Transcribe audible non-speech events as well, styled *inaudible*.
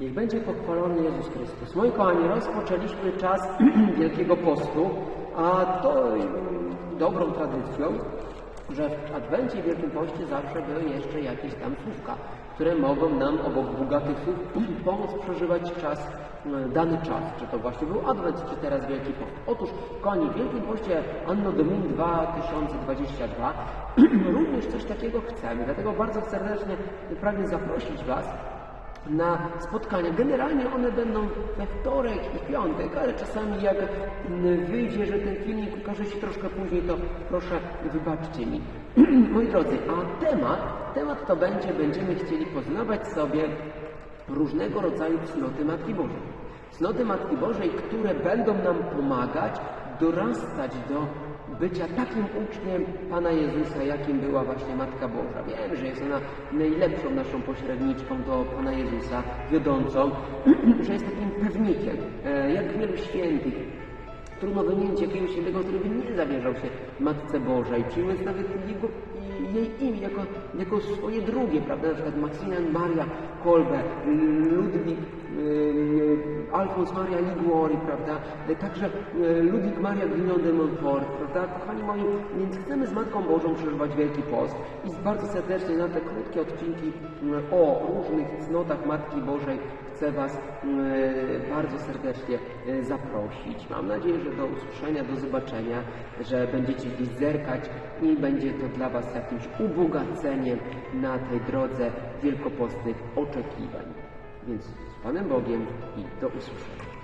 Niech będzie pochwalony Jezus Chrystus. Moi kochani, rozpoczęliśmy czas *clears throat* Wielkiego Postu, a to mm, dobrą tradycją, że w Adwencie i Wielkim Poście zawsze były jeszcze jakieś tam słówka, które mogą nam obok bogatych słów *clears throat* pomóc przeżywać czas, mm, dany czas. Czy to właśnie był Adwent, czy teraz Wielki Post. Otóż, kochani, w Wielkim Poście Anno Domini 2022 *clears throat* również coś takiego chcemy. Dlatego bardzo serdecznie pragnę zaprosić Was na spotkania. Generalnie one będą we wtorek i piątek, ale czasami jak mm, wyjdzie, że ten filmik ukaże się troszkę później, to proszę wybaczcie mi. *clears throat* Moi drodzy, a temat, temat to będzie, będziemy chcieli poznawać sobie różnego rodzaju cnoty Matki Bożej. Cnoty Matki Bożej, które będą nam pomagać dorastać do bycia takim uczniem Pana Jezusa, jakim była właśnie Matka Boża. Wiem, że jest ona najlepszą naszą pośredniczką do Pana Jezusa, wiodącą, *clears throat* że jest takim pewnikiem, e, jak wielu świętych. Trudno wymienić jakiegoś jednego, który by nie zawierzał się Matce Bożej, przyjmując nawet jego, jej imię jako, jako swoje drugie, prawda? Na przykład Maksymilian Maria Kolbe, Ludwik, e, Alfons Maria Liguori, prawda? Także e, Ludwik Maria Grignon de Montfort, prawda? Kochani moi, więc chcemy z Matką Bożą przeżywać Wielki Post i bardzo serdecznie na te krótkie odcinki m, o różnych cnotach Matki Bożej chcę Was m, bardzo serdecznie e, zaprosić. Mam nadzieję, że do usłyszenia, do zobaczenia, że będziecie gdzieś zerkać i będzie to dla Was jakimś ubogaceniem na tej drodze wielkopostnych oczekiwań. Więc z Panem Bogiem i do usłyszenia.